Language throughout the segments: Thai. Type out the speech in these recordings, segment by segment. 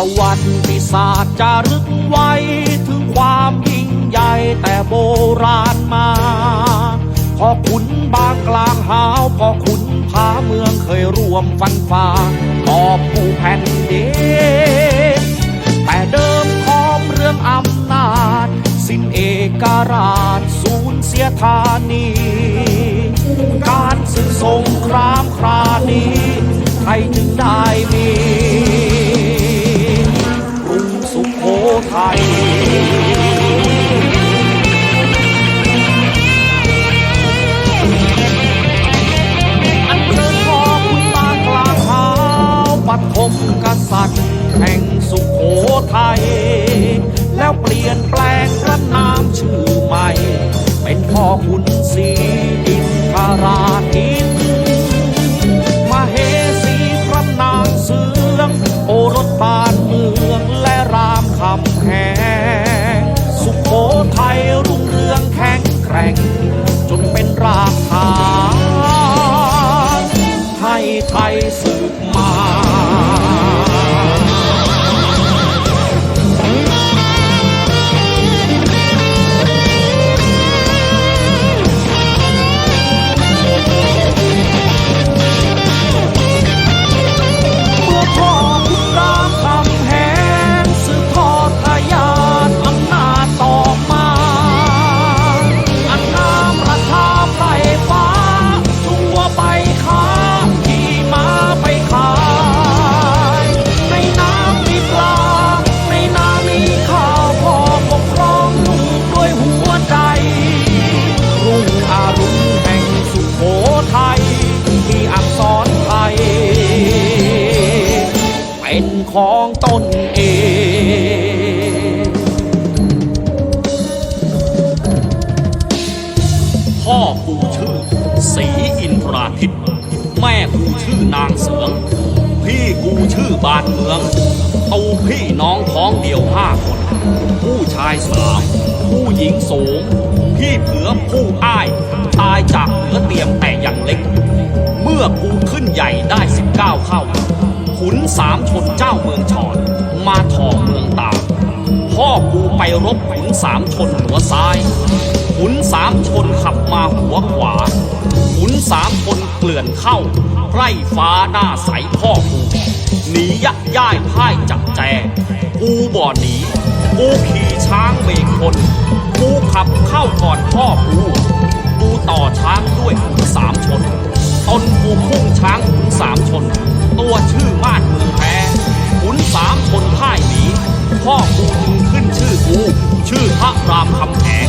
ประวัติศาสตร์จารึกไว้ถึงความยิ่งใหญ่แต่โบราณมาพอขุนบางกลางหาวพอขุนพาเมืองเคยร่วมฟันฝ่าตอบผู้แผ่นดินแต่เดิมครองเรื่องอำนาจ สิ้นเอกราช สูญเสียธานี การศึกสงคราม นทราทิตย์แม่กูชื่อนางเสือง พี่กูชื่อบานเมืองตูพี่น้องท้องเดียวห้าคน ผู้ชายสามผู้หญิงสูง พี่เผือผู้อ้าย ตายจากเหนือเตรียมแต่ยังเล็ก เมื่อกูขึ้นใหญ่ได้สิบเก้าเข้า ขุนสามชนเจ้าเมืองชอนมาถอเมืองตาพ่อกูไปรบขุนสามชนหัวซ้าย ขุนสามชนขับมาหัวขวา นสามชนเกลื่อนเข้าไพร่ฟ้าหน้าใสพ่อกูหนียักย่ายพ่ายจับแจกูบ่หนีกูขี่ช้างเบกคนกูขับเข้าก่อนพ่อกูกูต่อช้างด้วยขุนสามชนตนกูพุ่งช้างขุนสามชน ตัวชื่อมาดมือแพ้ขุนสามชนพ่ายหนีพ่อกูจึงขึ้นชื่อกู ชื่อพระรามคำแหง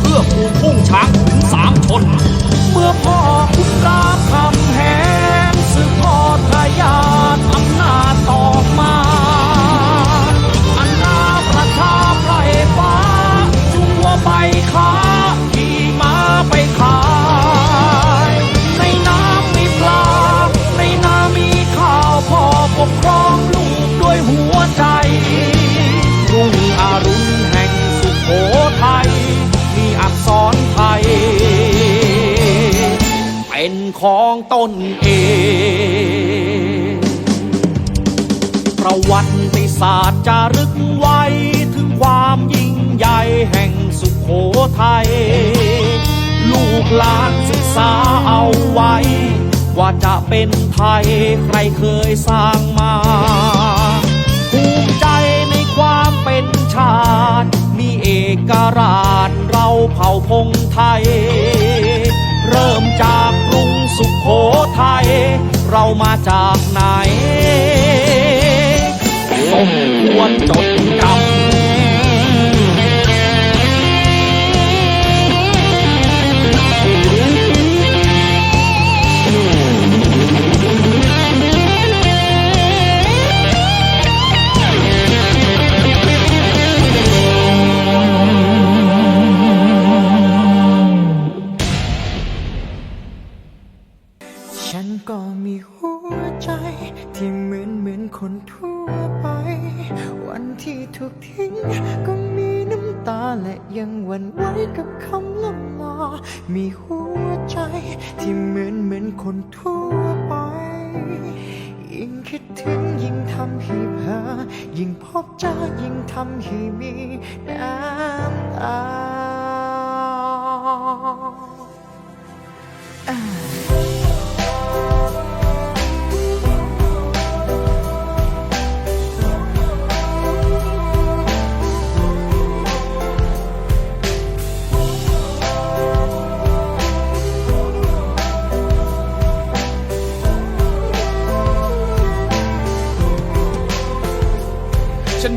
เพื่อปูพุ่งช้างถึงสามชน เมื่อพ่อคุณรามคำ นเอง ประวัติศาสตร์จารึกไว้ถึงความยิ่งใหญ่แห่งสุขโขทัย ลูกหลานศึกษาเอาไว้ ว่าจะเป็นไทยใครเคยสร้างมาภูมิใจในความเป็นชาติ มีเอกราชเราเผ่าพงไทย มาจากไหน ทั่วไป วันที่ถูกทิ้ง ก็มีน้ำตาและยังหวั่นไหวกับคำล่ำลามีหัวใจที่เหมือนเหมือนคนทั่วไป ยิ่งคิดถึงยิ่งทำให้ภอยิ่งพบเจอยิ่งทำให้มีน้ำตาฉั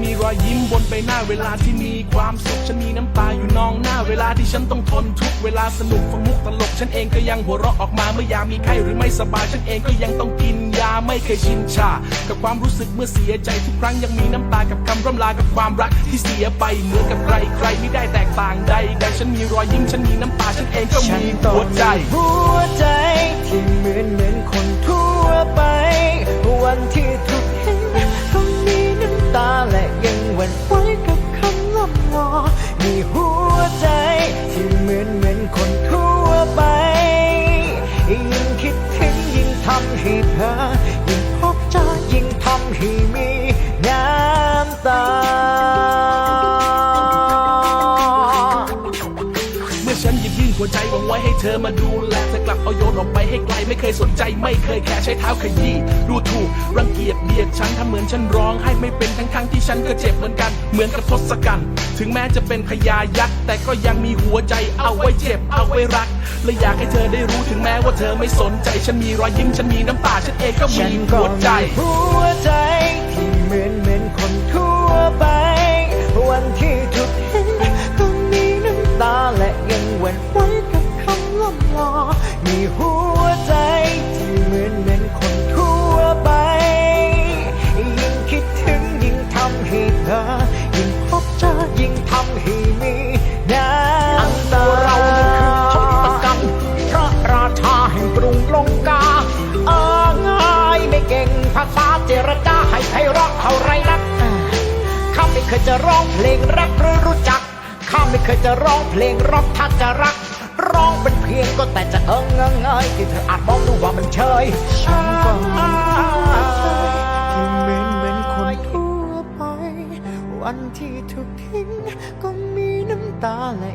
มีรอยยิ้มบนใบหน้าเวลาที่มีความสุขฉันมีน้ำตาอยู่นองหน้า เวลาที่ฉันต้องทนทุกเวลาสนุกฟังมุกตลกฉันเองก็ยังหัวเราะออกมาเมื่อยามมีไข้หรือไม่สบายฉันเองก็ยังต้องกินยาไม่เคยชินชา กับความรู้สึกเมื่อเสียใจทุกครั้งยังมีน้ำตากับคำร่ำลากับความรักที่เสียไปเหมือนกับใครใครไม่ได้แตกต่างใดใดฉันมีรอยยิ้มฉันมีน้ำตาฉันเองก็มีหัวใจหัวใจที่เหมือนเหมือนคนทั่วไป วันที่ถูกเห็น ตาและยังหวั่นไหวกับคำล่ำลอมีหัวใจที่เหมือนเหมือนคนทั่วไป ยิ่งคิดถึงยิ่งทำให้เธอ หัวใจหวังไว้ให้เธอมาดูแลเธอกลับเอาโยนออกไปให้ไกลไม่เคยสนใจไม่เคยแค่ใช้เท้าขยี้ดูถูกรังเกียจเบียดฉันทำเหมือนฉันร้องให้ไม่เป็นทั้งทั้งๆที่ฉันก็เจ็บเหมือนกันเหมือนกับทศกัณฐ์ถึงแม้จะเป็นพญายักษ์แต่ก็ยังมีหัวใจเอาไว้เจ็บเอาไว้รักและอยากให้เธอได้รู้ถึงแม้ว่าเธอไม่สนใจฉันมีรอยยิ้มฉันมีน้ำตาฉันเองก็มีหัวใจหัวใจที่เหมือนเหมือนคนทั่วไป วันที่ถูกเห็น ยจะร้องเพลงรักหรือรู้จัก ข้าไม่เคยจะร้องเพลงร็อกถ้าจะรัก ร้องเป็นเพียงก็แต่จะเอิงเงงเงยที่เธออาจมองดูว่ามันเฉยฉันก็มีหังที่เหมือนเหมือนคนทั่วไป วันที่ถูกทิ้งก็มีน้ำตาไหล